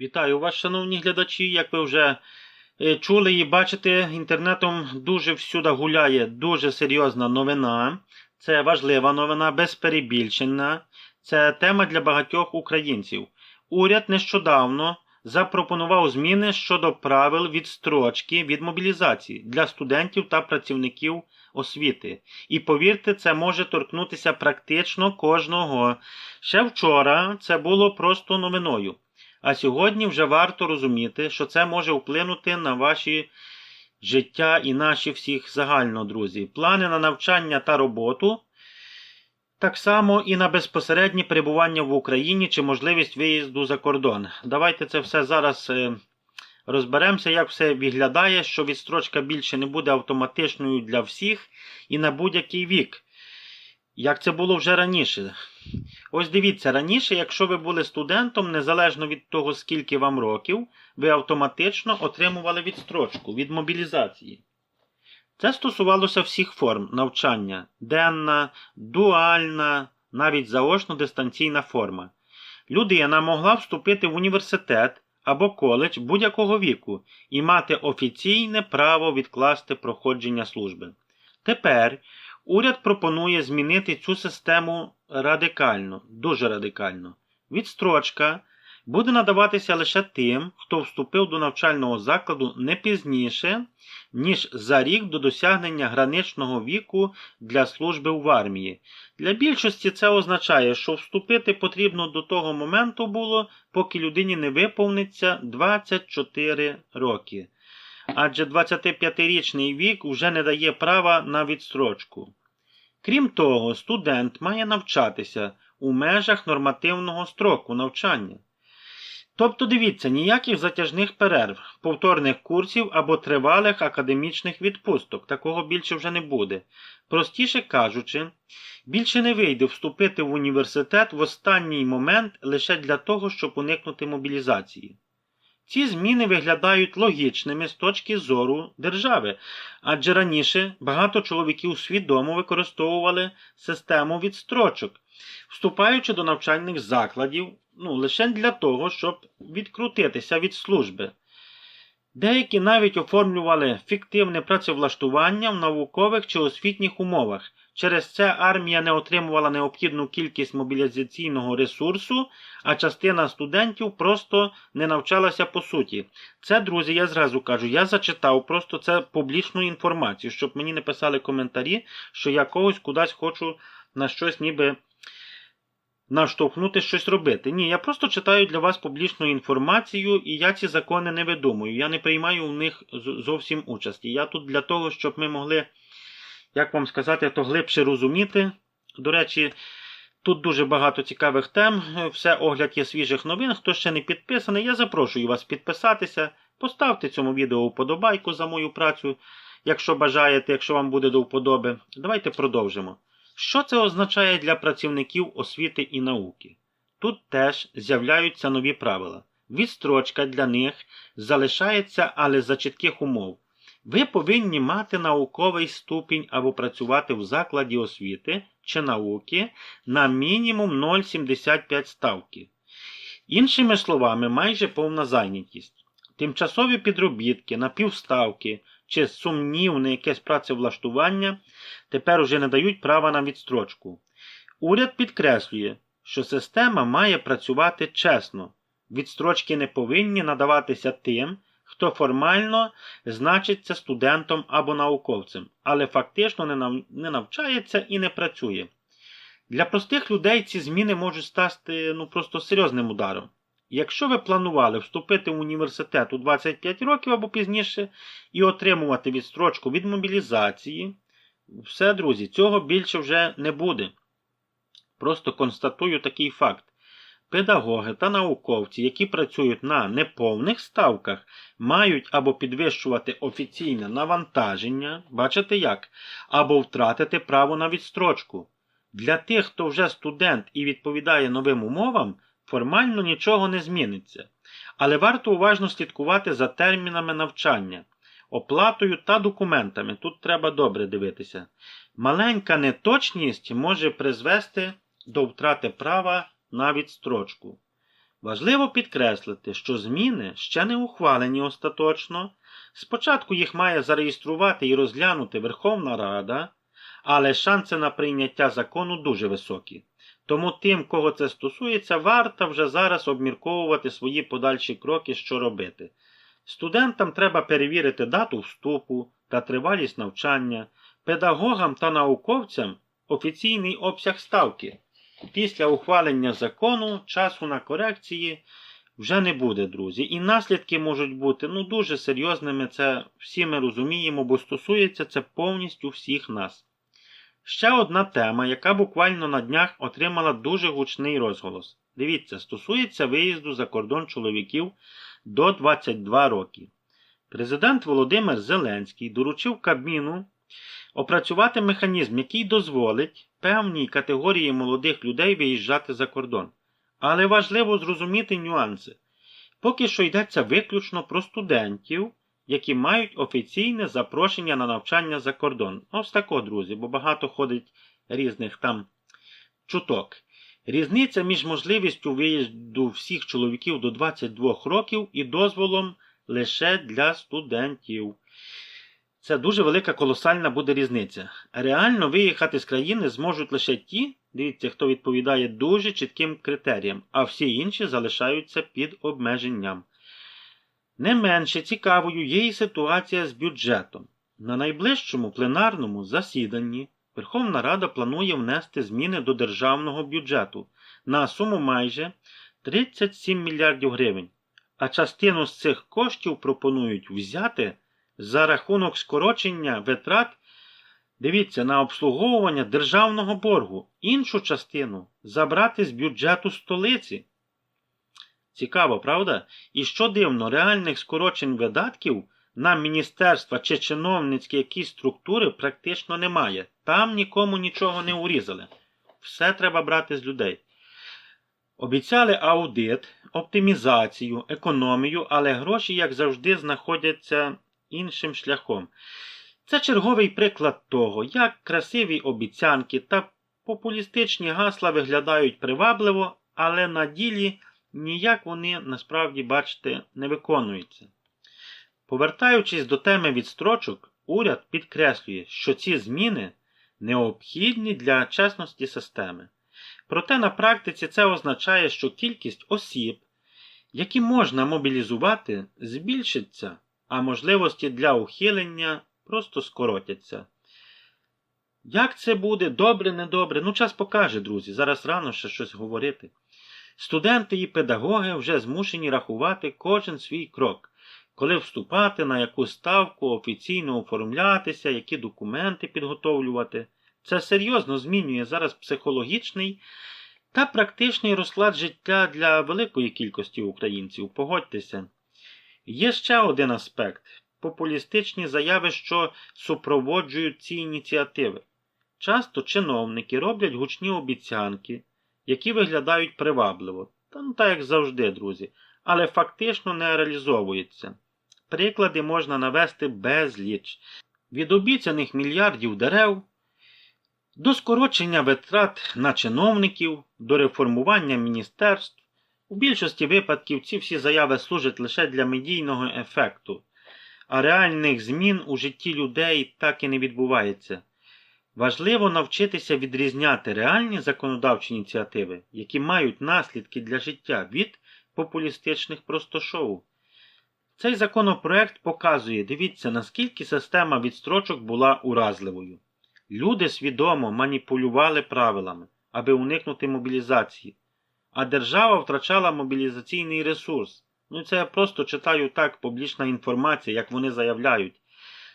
Вітаю вас, шановні глядачі. Як ви вже е, чули і бачите, інтернетом дуже всюди гуляє дуже серйозна новина. Це важлива новина, без перебільшення. Це тема для багатьох українців. Уряд нещодавно запропонував зміни щодо правил відстрочки від мобілізації для студентів та працівників освіти. І повірте, це може торкнутися практично кожного. Ще вчора це було просто новиною. А сьогодні вже варто розуміти, що це може вплинути на ваші життя і наші всіх загально, друзі. Плани на навчання та роботу, так само і на безпосереднє перебування в Україні чи можливість виїзду за кордон. Давайте це все зараз е, розберемося, як все виглядає, що відстрочка більше не буде автоматичною для всіх і на будь-який вік. Як це було вже раніше. Ось дивіться, раніше, якщо ви були студентом, незалежно від того, скільки вам років, ви автоматично отримували відстрочку від мобілізації. Це стосувалося всіх форм навчання: денна, дуальна, навіть заочно-дистанційна форма. Людина могла вступити в університет або коледж будь-якого віку і мати офіційне право відкласти проходження служби. Тепер уряд пропонує змінити цю систему радикально, дуже радикально. Відстрочка буде надаватися лише тим, хто вступив до навчального закладу не пізніше, ніж за рік до досягнення граничного віку для служби в армії. Для більшості це означає, що вступити потрібно до того моменту було, поки людині не виповниться 24 роки. Адже 25-річний вік вже не дає права на відстрочку. Крім того, студент має навчатися у межах нормативного строку навчання. Тобто, дивіться, ніяких затяжних перерв, повторних курсів або тривалих академічних відпусток. Такого більше вже не буде. Простіше кажучи, більше не вийде вступити в університет в останній момент лише для того, щоб уникнути мобілізації. Ці зміни виглядають логічними з точки зору держави, адже раніше багато чоловіків свідомо використовували систему відстрочок, вступаючи до навчальних закладів ну, лише для того, щоб відкрутитися від служби. Деякі навіть оформлювали фіктивне працевлаштування в наукових чи освітніх умовах. Через це армія не отримувала необхідну кількість мобілізаційного ресурсу, а частина студентів просто не навчалася по суті. Це, друзі, я зразу кажу, я зачитав просто це публічну інформацію, щоб мені не писали коментарі, що я когось кудись хочу на щось ніби наштовхнути щось робити. Ні, я просто читаю для вас публічну інформацію, і я ці закони не видумую. Я не приймаю в них зовсім участі. Я тут для того, щоб ми могли, як вам сказати, то глибше розуміти. До речі, тут дуже багато цікавих тем. Все огляд є свіжих новин. Хто ще не підписаний, я запрошую вас підписатися. Поставте цьому відео вподобайку за мою працю, якщо бажаєте, якщо вам буде до вподоби. Давайте продовжимо. Що це означає для працівників освіти і науки? Тут теж з'являються нові правила. Відстрочка для них залишається, але за чітких умов. Ви повинні мати науковий ступінь або працювати в закладі освіти чи науки на мінімум 0,75 ставки. Іншими словами, майже повна зайнятість. Тимчасові підробітки на півставки чи сумнівне якесь працевлаштування тепер уже не дають права на відстрочку. Уряд підкреслює, що система має працювати чесно. Відстрочки не повинні надаватися тим, хто формально значиться студентом або науковцем, але фактично не навчається і не працює. Для простих людей ці зміни можуть стати ну, просто серйозним ударом. Якщо ви планували вступити в університет у 25 років або пізніше і отримувати відстрочку від мобілізації, все, друзі, цього більше вже не буде. Просто констатую такий факт. Педагоги та науковці, які працюють на неповних ставках, мають або підвищувати офіційне навантаження, бачите як, або втратити право на відстрочку. Для тих, хто вже студент і відповідає новим умовам, формально нічого не зміниться. Але варто уважно слідкувати за термінами навчання оплатою та документами. Тут треба добре дивитися. Маленька неточність може призвести до втрати права на відстрочку. Важливо підкреслити, що зміни ще не ухвалені остаточно. Спочатку їх має зареєструвати і розглянути Верховна Рада, але шанси на прийняття закону дуже високі. Тому тим, кого це стосується, варто вже зараз обмірковувати свої подальші кроки, що робити. Студентам треба перевірити дату вступу та тривалість навчання, педагогам та науковцям офіційний обсяг ставки. Після ухвалення закону часу на корекції вже не буде, друзі. І наслідки можуть бути ну, дуже серйозними, це всі ми розуміємо, бо стосується це повністю всіх нас. Ще одна тема, яка буквально на днях отримала дуже гучний розголос. Дивіться, стосується виїзду за кордон чоловіків до 22 роки. Президент Володимир Зеленський доручив Кабміну опрацювати механізм, який дозволить певній категорії молодих людей виїжджати за кордон. Але важливо зрозуміти нюанси. Поки що йдеться виключно про студентів, які мають офіційне запрошення на навчання за кордон. Ось тако, друзі, бо багато ходить різних там чуток. Різниця між можливістю виїзду всіх чоловіків до 22 років і дозволом лише для студентів. Це дуже велика колосальна буде різниця. Реально виїхати з країни зможуть лише ті, дивіться, хто відповідає дуже чітким критеріям, а всі інші залишаються під обмеженням. Не менше цікавою є і ситуація з бюджетом. На найближчому пленарному засіданні Верховна Рада планує внести зміни до державного бюджету на суму майже 37 мільярдів гривень, а частину з цих коштів пропонують взяти за рахунок скорочення витрат, дивіться, на обслуговування державного боргу, іншу частину забрати з бюджету столиці. Цікаво, правда? І що дивно, реальних скорочень видатків на міністерства чи чиновницькі якісь структури практично немає. Там нікому нічого не урізали. Все треба брати з людей. Обіцяли аудит, оптимізацію, економію, але гроші, як завжди, знаходяться іншим шляхом. Це черговий приклад того, як красиві обіцянки та популістичні гасла виглядають привабливо, але на ділі ніяк вони насправді, бачите, не виконуються. Повертаючись до теми відстрочок, уряд підкреслює, що ці зміни необхідні для чесності системи. Проте на практиці це означає, що кількість осіб, які можна мобілізувати, збільшиться, а можливості для ухилення просто скоротяться. Як це буде, добре, недобре? Ну, час покаже, друзі. Зараз рано ще щось говорити. Студенти і педагоги вже змушені рахувати кожен свій крок, коли вступати, на яку ставку офіційно оформлятися, які документи підготовлювати. Це серйозно змінює зараз психологічний та практичний розклад життя для великої кількості українців. Погодьтеся. Є ще один аспект популістичні заяви, що супроводжують ці ініціативи. Часто чиновники роблять гучні обіцянки, які виглядають привабливо, та ну так як завжди, друзі, але фактично не реалізовуються. Приклади можна навести безліч від обіцяних мільярдів дерев до скорочення витрат на чиновників, до реформування міністерств. У більшості випадків ці всі заяви служать лише для медійного ефекту, а реальних змін у житті людей так і не відбувається. Важливо навчитися відрізняти реальні законодавчі ініціативи, які мають наслідки для життя від популістичних простошоу. Цей законопроект показує, дивіться, наскільки система відстрочок була уразливою. Люди свідомо маніпулювали правилами, аби уникнути мобілізації, а держава втрачала мобілізаційний ресурс. Ну це я просто читаю так публічна інформація, як вони заявляють.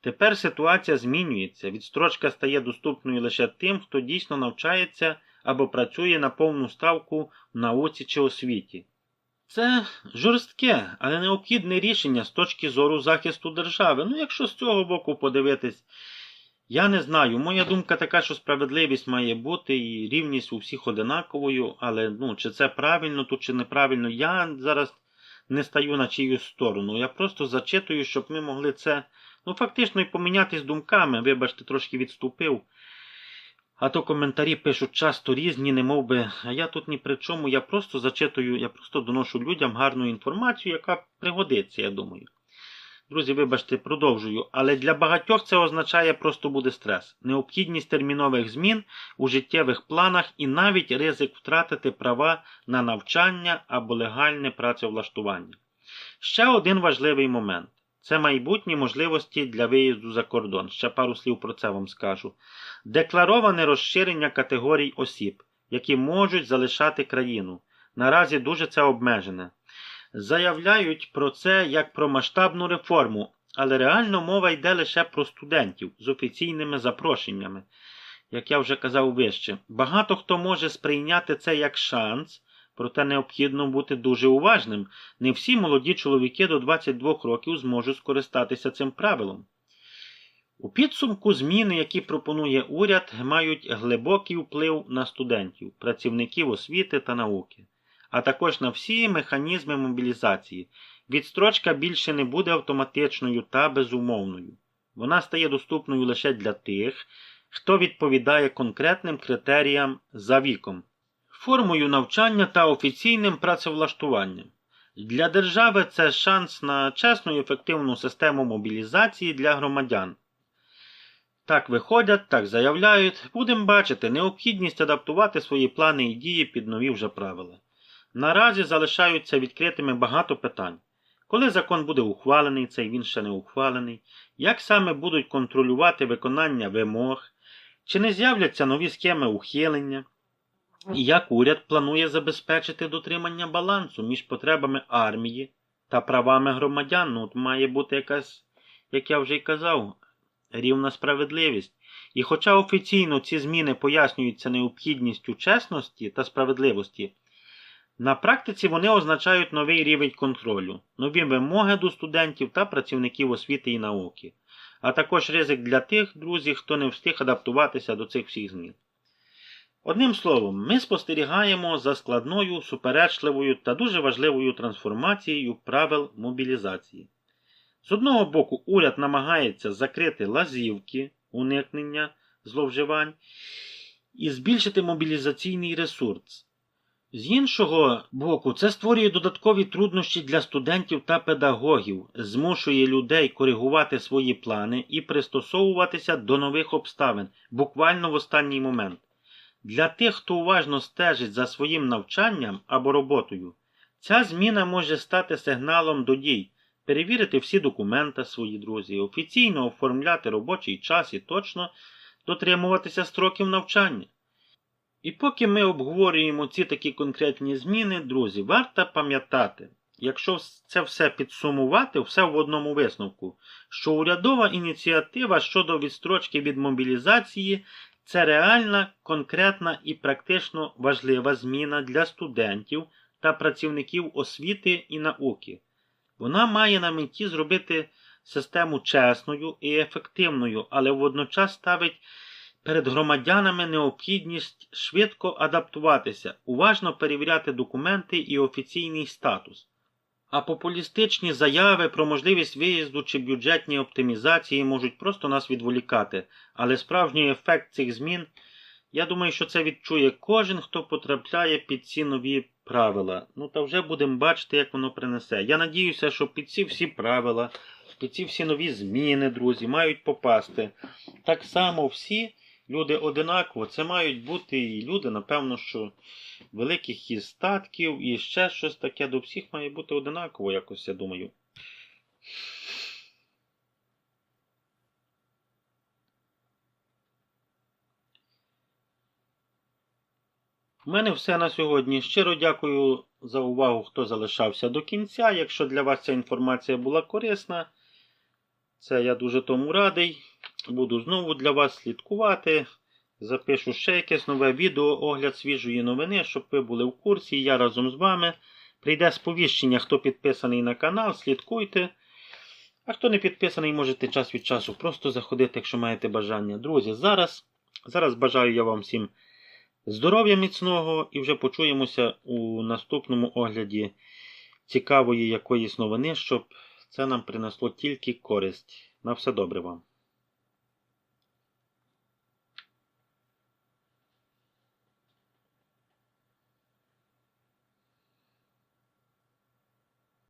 Тепер ситуація змінюється. Відстрочка стає доступною лише тим, хто дійсно навчається або працює на повну ставку в науці чи освіті. Це жорстке, але необхідне рішення з точки зору захисту держави. Ну, якщо з цього боку подивитись, я не знаю. Моя думка така, що справедливість має бути і рівність у всіх одинаковою, але ну, чи це правильно тут, чи неправильно, я зараз не стаю на чиюсь сторону. Я просто зачитую, щоб ми могли це. Ну, фактично і помінятись думками, вибачте, трошки відступив. А то коментарі пишуть часто різні, не мов би, а я тут ні при чому, я просто зачитую, я просто доношу людям гарну інформацію, яка пригодиться, я думаю. Друзі, вибачте, продовжую, але для багатьох це означає просто буде стрес, необхідність термінових змін у життєвих планах і навіть ризик втратити права на навчання або легальне працевлаштування. Ще один важливий момент це майбутні можливості для виїзду за кордон. Ще пару слів про це вам скажу. Деклароване розширення категорій осіб, які можуть залишати країну. Наразі дуже це обмежене. Заявляють про це як про масштабну реформу, але реально мова йде лише про студентів з офіційними запрошеннями. Як я вже казав вище, багато хто може сприйняти це як шанс, проте необхідно бути дуже уважним. Не всі молоді чоловіки до 22 років зможуть скористатися цим правилом. У підсумку зміни, які пропонує уряд, мають глибокий вплив на студентів, працівників освіти та науки, а також на всі механізми мобілізації. Відстрочка більше не буде автоматичною та безумовною. Вона стає доступною лише для тих, хто відповідає конкретним критеріям за віком, формою навчання та офіційним працевлаштуванням. Для держави це шанс на чесну і ефективну систему мобілізації для громадян. Так виходять, так заявляють. Будемо бачити необхідність адаптувати свої плани і дії під нові вже правила. Наразі залишаються відкритими багато питань. Коли закон буде ухвалений, цей він ще не ухвалений, як саме будуть контролювати виконання вимог, чи не з'являться нові схеми ухилення, як уряд планує забезпечити дотримання балансу між потребами армії та правами громадян. Ну, от має бути якась, як я вже й казав, рівна справедливість. І хоча офіційно ці зміни пояснюються необхідністю чесності та справедливості, на практиці вони означають новий рівень контролю, нові вимоги до студентів та працівників освіти і науки, а також ризик для тих друзів, хто не встиг адаптуватися до цих всіх змін. Одним словом, ми спостерігаємо за складною, суперечливою та дуже важливою трансформацією правил мобілізації. З одного боку, уряд намагається закрити лазівки уникнення зловживань і збільшити мобілізаційний ресурс. З іншого боку, це створює додаткові труднощі для студентів та педагогів, змушує людей коригувати свої плани і пристосовуватися до нових обставин буквально в останній момент. Для тих, хто уважно стежить за своїм навчанням або роботою, ця зміна може стати сигналом до дій, перевірити всі документи свої друзі, офіційно оформляти робочий час і точно дотримуватися строків навчання. І поки ми обговорюємо ці такі конкретні зміни, друзі, варто пам'ятати, якщо це все підсумувати, все в одному висновку, що урядова ініціатива щодо відстрочки від мобілізації це реальна, конкретна і практично важлива зміна для студентів та працівників освіти і науки. Вона має на меті зробити систему чесною і ефективною, але водночас ставить перед громадянами необхідність швидко адаптуватися, уважно перевіряти документи і офіційний статус. А популістичні заяви про можливість виїзду чи бюджетні оптимізації можуть просто нас відволікати, але справжній ефект цих змін, я думаю, що це відчує кожен, хто потрапляє під ці нові правила. Ну та вже будемо бачити, як воно принесе. Я надіюся, що під ці всі правила, під ці всі нові зміни, друзі, мають попасти. Так само всі люди одинаково. Це мають бути і люди, напевно, що великих із статків, і ще щось таке до всіх має бути одинаково, якось, я думаю. У мене все на сьогодні. Щиро дякую за увагу, хто залишався до кінця. Якщо для вас ця інформація була корисна, це я дуже тому радий. Буду знову для вас слідкувати. Запишу ще якесь нове відео, огляд свіжої новини, щоб ви були в курсі. Я разом з вами. Прийде сповіщення, хто підписаний на канал, слідкуйте. А хто не підписаний, можете час від часу просто заходити, якщо маєте бажання. Друзі, зараз, зараз бажаю я вам всім здоров'я міцного і вже почуємося у наступному огляді цікавої якоїсь новини, щоб це нам принесло тільки користь. На все добре вам.